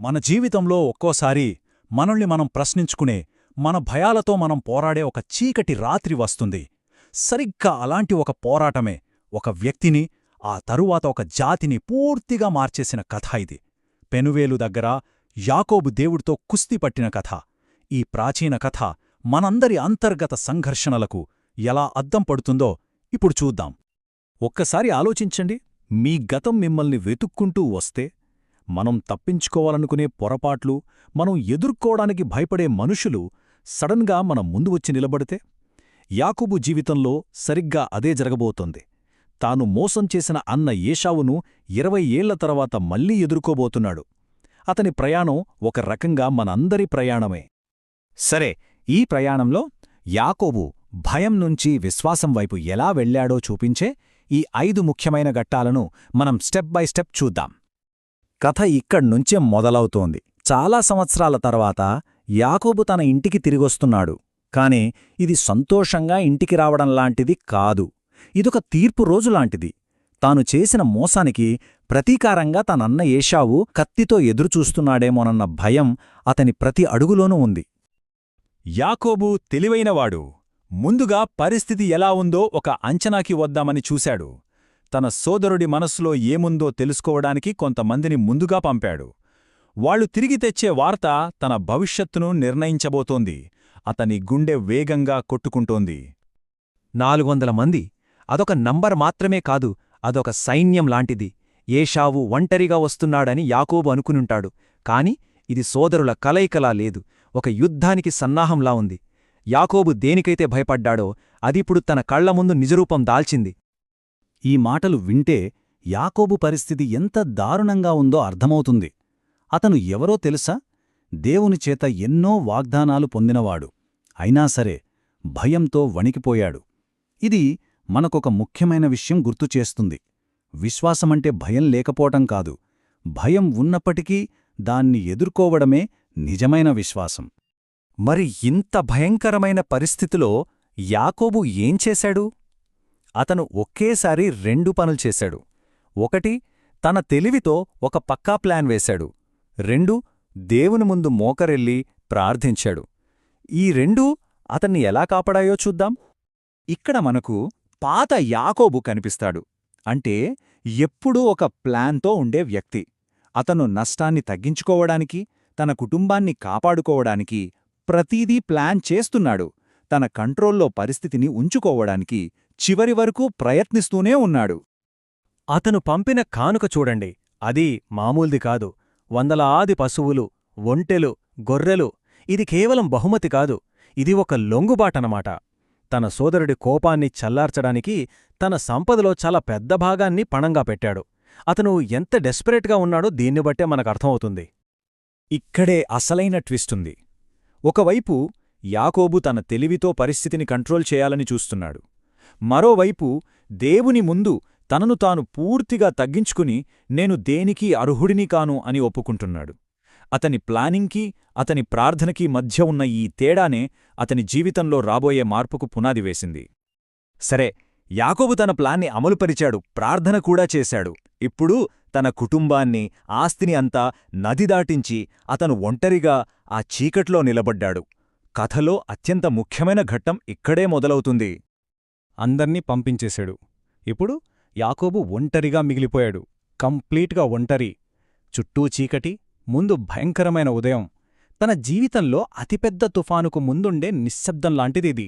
మన జీవితంలో ఒక్కోసారి మనల్ని మనం ప్రశ్నించుకునే మన భయాలతో మనం పోరాడే ఒక చీకటి రాత్రి వస్తుంది. సరిగ్గా అలాంటి ఒక పోరాటమే ఒక వ్యక్తిని ఆ తరువాత ఒక జాతిని పూర్తిగా మార్చేసిన కథ ఇది. పెనువేలు దగ్గర యాకోబు దేవుడితో కుస్తీ పట్టిన కథ. ఈ ప్రాచీన కథ మనందరి అంతర్గత సంఘర్షణలకు ఎలా అద్దం పడుతుందో ఇప్పుడు చూద్దాం. ఒక్కసారి ఆలోచించండి. మీ గతం మిమ్మల్ని వెతుక్కుంటూ వస్తే మనం తప్పించుకోవాలనుకునే పొరపాట్లు మనం ఎదుర్కోవడానికి భయపడే మనుషులు సడన్గా మన ముందు వచ్చి నిలబడితే యాకుబు జీవితంలో సరిగ్గా అదే జరగబోతోంది. తాను మోసం చేసిన అన్న ఏషావును ఇరవై ఏళ్ళ తర్వాత మళ్ళీ ఎదుర్కోబోతున్నాడు. అతని ప్రయాణం ఒక రకంగా మనందరి ప్రయాణమే. సరే ఈ ప్రయాణంలో యాకోబు భయం నుంచి విశ్వాసం వైపు ఎలా వెళ్ళాడో చూపించే ఈ ఐదు ముఖ్యమైన ఘట్టాలను మనం స్టెప్ బై స్టెప్ చూద్దాం. కథ ఇక్కడ్నుంచే మొదలవుతోంది. చాలా సంవత్సరాల తర్వాత యాకోబు తన ఇంటికి తిరిగొస్తున్నాడు. కాని ఇది సంతోషంగా ఇంటికి రావడంలాంటిది కాదు. ఇదొక తీర్పు రోజులాంటిది తాను చేసిన మోసానికి ప్రతీకారంగా తనన్న ఏషావు కత్తితో ఎదురుచూస్తున్నాడేమోనన్న భయం అతని ప్రతి అడుగులోనూ ఉంది. యాకోబు తెలివైనవాడు. ముందుగా పరిస్థితి ఎలా ఉందో ఒక అంచనాకి వద్దామని చూశాడు. తన సోదరుడి మనస్సులో ఏముందో తెలుసుకోవడానికి కొంతమందిని ముందుగా పంపాడు. వాళ్ళు తిరిగి తెచ్చే వార్త తన భవిష్యత్తును నిర్ణయించబోతోంది. అతని గుండె వేగంగా కొట్టుకుంటోంది. నాలుగొందల మంది. అదొక నంబర్ మాత్రమే కాదు అదొక సైన్యం లాంటిది. ఏషావు ఒంటరిగా వస్తున్నాడని యాకోబు అనుకునుంటాడు. కాని ఇది సోదరుల కలయికలా లేదు. ఒక యుద్ధానికి సన్నాహంలా ఉంది. యాకోబు దేనికైతే భయపడ్డాడో అదిప్పుడు తన కళ్ళ ముందు నిజరూపం దాల్చింది. ఈ మాటలు వింటే యాకోబు పరిస్థితి ఎంత దారుణంగా ఉందో అర్థమవుతుంది. అతను ఎవరో తెలుసా? దేవుని చేత ఎన్నో వాగ్దానాలు పొందినవాడు. అయినా సరే భయంతో వణికిపోయాడు. ఇది మనకొక ముఖ్యమైన విషయం గుర్తుచేస్తుంది విశ్వాసమంటే భయం లేకపోవటం కాదు. భయం ఉన్నప్పటికీ దాన్ని ఎదుర్కోవడమే నిజమైన విశ్వాసం. మరి ఇంత భయంకరమైన పరిస్థితిలో యాకోబు ఏం చేశాడు? అతను ఒకేసారి రెండు పనులు చేశాడు. ఒకటి తన తెలివితో ఒక పక్కా ప్లాన్ వేశాడు. రెండు దేవుని ముందు మోకరెళ్ళి ప్రార్థించాడు. ఈ రెండూ అతన్ని ఎలా కాపాడాయో చూద్దాం. ఇక్కడ మనకు పాత యాకోబు కనిపిస్తాడు. అంటే ఎప్పుడూ ఒక ప్లాన్తో ఉండే వ్యక్తి. అతను నష్టాన్ని తగ్గించుకోవడానికి తన కుటుంబాన్ని కాపాడుకోవడానికి ప్రతీదీ ప్లాన్ చేస్తున్నాడు. తన కంట్రోల్లో పరిస్థితిని ఉంచుకోవడానికి చివరి వరకు ప్రయత్నిస్తూనే ఉన్నాడు. అతను పంపిన కానుక చూడండి. అది మామూల్ది కాదు. వందలాది పశువులు ఒంటెలు గొర్రెలు. ఇది కేవలం బహుమతి కాదు. ఇది ఒక లొంగుబాటనమాట. తన సోదరుడి కోపాన్ని చల్లార్చడానికి తన సంపదలో చాలా పెద్ద భాగాన్ని పణంగా పెట్టాడు. అతను ఎంత డెస్పరేట్గా ఉన్నాడో దీన్ని బట్టే మనకర్థమవుతుంది. ఇక్కడే అసలైన ట్విస్టుంది ఒకవైపు యాకోబు తన తెలివితో పరిస్థితిని కంట్రోల్ చేయాలని చూస్తున్నాడు. మరోవైపు దేవుని ముందు తనను తాను పూర్తిగా తగ్గించుకుని నేను దేనికి అర్హుడిని కాను అని ఒప్పుకుంటున్నాడు. అతని ప్లానింగ్కి అతని ప్రార్థనకి మధ్య ఉన్న ఈ తేడానే అతని జీవితంలో రాబోయే మార్పుకు పునాది వేసింది. సరే యాకోబు తన ప్లాన్ని అమలుపరిచాడు ప్రార్థన కూడా చేశాడు. ఇప్పుడు తన కుటుంబాన్ని ఆస్తిని అంతా నది దాటించి అతను ఒంటరిగా ఆ చీకట్లో నిలబడ్డాడు. కథలో అత్యంత ముఖ్యమైన ఘట్టం ఇక్కడే మొదలవుతుంది. అందర్నీ పంపించేశాడు. ఇప్పుడు యాకోబు ఒంటరిగా మిగిలిపోయాడు. కంప్లీట్గా ఒంటరి. చుట్టూ చీకటి ముందు భయంకరమైన ఉదయం. తన జీవితంలో అతిపెద్ద తుఫానుకు ముందుండే నిశ్శబ్దంలాంటిదిది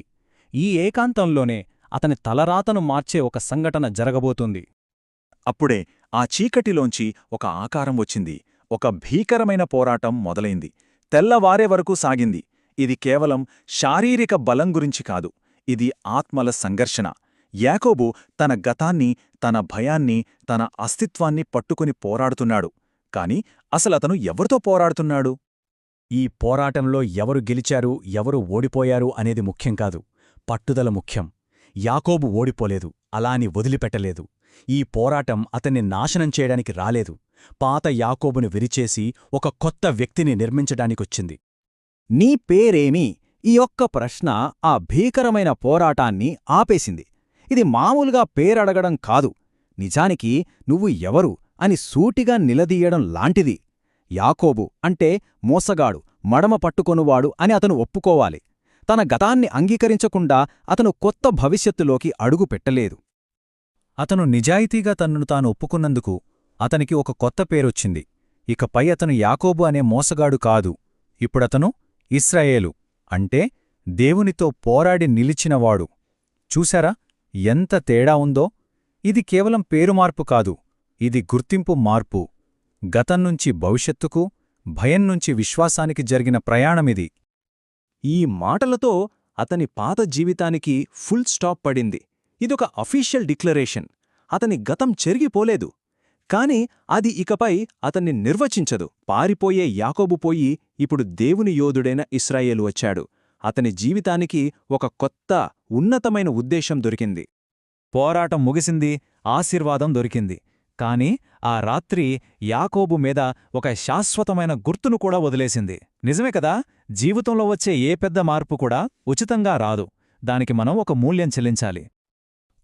ఈ ఏకాంతంలోనే అతని తలరాతను మార్చే ఒక సంఘటన జరగబోతుంది. అప్పుడే ఆ చీకటిలోంచి ఒక ఆకారం వచ్చింది. ఒక భీకరమైన పోరాటం మొదలైంది. తెల్లవారే వరకు సాగింది. ఇది కేవలం శారీరక బలం గురించి కాదు. ఇది ఆత్మల సంఘర్షణ. యాకోబు తన గతాన్ని తన భయాన్ని తన అస్తిత్వాన్ని పట్టుకుని పోరాడుతున్నాడు. కాని అసలతను ఎవరితో పోరాడుతున్నాడు? ఈ పోరాటంలో ఎవరు గెలిచారు ఎవరు ఓడిపోయారు అనేది ముఖ్యం కాదు. పట్టుదల ముఖ్యం. యాకోబు ఓడిపోలేదు అలాని వదిలిపెట్టలేదు. ఈ పోరాటం అతన్ని నాశనం చేయడానికి రాలేదు. పాత యాకోబును విరిచేసి ఒక కొత్త వ్యక్తిని నిర్మించడానికొచ్చింది. నీ పేరేమి? ఈ ఒక్క ప్రశ్న ఆ భీకరమైన పోరాటాన్ని ఆపేసింది. ఇది మామూలుగా పేరడగడం కాదు. నిజానికి నువ్వు ఎవరు అని సూటిగా నిలదీయడం లాంటిది. యాకోబు అంటే మోసగాడు మడమ పట్టుకొనువాడు అని అతను ఒప్పుకోవాలి. తన గతాన్ని అంగీకరించకుండా అతను కొత్త భవిష్యత్తులోకి అడుగు పెట్టలేదు. అతను నిజాయితీగా తనను తాను ఒప్పుకున్నందుకు అతనికి ఒక కొత్త పేరొచ్చింది. ఇకపై అతను యాకోబు అనే మోసగాడు కాదు. ఇప్పుడతను ఇస్రాయేలు. అంటే దేవునితో పోరాడి నిలిచినవాడు. చూశారా? ఎంత తేడా ఉందో? ఇది కేవలం పేరు మార్పు కాదు ఇది గుర్తింపు మార్పు. గతం నుంచి భవిష్యత్తుకు భయం నుంచి విశ్వాసానికి జరిగిన ప్రయాణమిది ఈ మాటలతో అతని పాత జీవితానికి ఫుల్ స్టాప్ పడింది. ఇదొక అఫీషియల్ డిక్లరేషన్. అతని గతం చెరిగిపోలేదు. కాని అది ఇకపై అతన్ని నిర్వచించదు. పారిపోయే యాకోబు పోయి ఇప్పుడు దేవుని యోధుడైన ఇస్రాయేలు వచ్చాడు. అతని జీవితానికి ఒక కొత్త ఉన్నతమైన ఉద్దేశం దొరికింది. పోరాటం ముగిసింది ఆశీర్వాదం దొరికింది. కాని ఆ రాత్రి యాకోబు మీద ఒక శాశ్వతమైన గుర్తును కూడా వదిలేసింది. నిజమే కదా? జీవితంలో వచ్చే ఏ పెద్ద మార్పు కూడా ఉచితంగా రాదు. దానికి మనం ఒక మూల్యం చెల్లించాలి.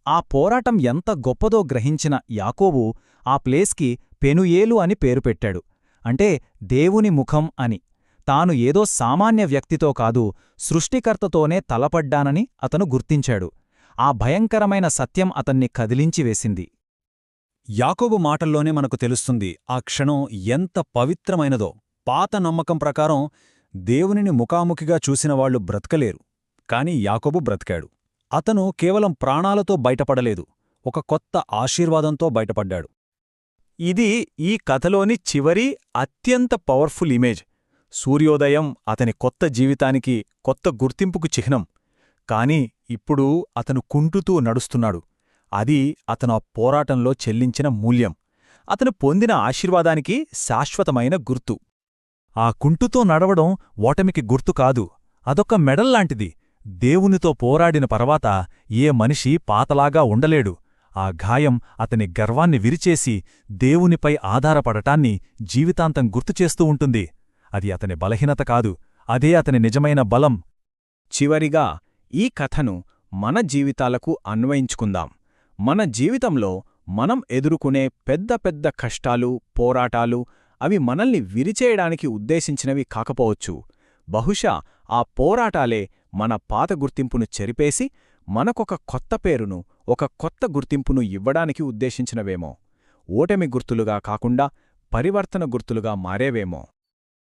ఆ పోరాటం ఎంత గొప్పదో గ్రహించిన యాకోబు ఆ ప్లేస్కి పెనుయేలు అని పేరు పెట్టాడు. అంటే దేవుని ముఖం అని. తాను ఏదో సామాన్య వ్యక్తితో కాదు సృష్టికర్తతోనే తలపడ్డానని అతను గుర్తించాడు. ఆ భయంకరమైన సత్యం అతన్ని కదిలించివేసింది యాకోబు మాటల్లోనే మనకు తెలుస్తుంది ఆ క్షణం ఎంత పవిత్రమైనదో. పాత నమ్మకం ప్రకారం దేవునిని ముఖాముఖిగా చూసినవాళ్ళు బ్రతకలేరు. కాని యాకోబు బ్రతికాడు. అతను కేవలం ప్రాణాలతో బయటపడలేదు ఒక కొత్త ఆశీర్వాదంతో బయటపడ్డాడు. ఇది ఈ కథలోని చివరి అత్యంత పవర్ఫుల్ ఇమేజ్. సూర్యోదయం అతని కొత్త జీవితానికి కొత్త గుర్తింపుకు చిహ్నం. కాని ఇప్పుడు అతను కుంటుతూ నడుస్తున్నాడు. అది అతను ఆ పోరాటంలో చెల్లించిన మూల్యం. అతను పొందిన ఆశీర్వాదానికి శాశ్వతమైన గుర్తు. ఆ కుంటుతో నడవడం ఓటమికి గుర్తు కాదు. అదొక మెడల్లాంటిది. దేవునితో పోరాడిన పర్వాత ఏ మనిషి పాతలాగా ఉండలేడు. ఆ గాయం అతని గర్వాన్ని విరిచేసి దేవునిపై ఆధారపడటాన్ని జీవితాంతం గుర్తుచేస్తూ ఉంటుంది. అది అతని బలహీనత కాదు అదే అతని నిజమైన బలం. చివరిగా ఈ కథను మన జీవితాలకు అన్వయించుకుందాం. మన జీవితంలో మనం ఎదుర్కొనే పెద్ద పెద్ద కష్టాలు పోరాటాలు అవి మనల్ని విరిచేయడానికి ఉద్దేశించినవి కాకపోవచ్చు. బహుశా ఆ పోరాటాలే మన పాత గుర్తింపును చెరిపేసి మనకొక కొత్త పేరును ఒక కొత్త గుర్తింపును ఇవ్వడానికి ఉద్దేశించినవేమో. ఓటమి గుర్తులుగా కాకుండా పరివర్తన గుర్తులుగా మారేవేమో.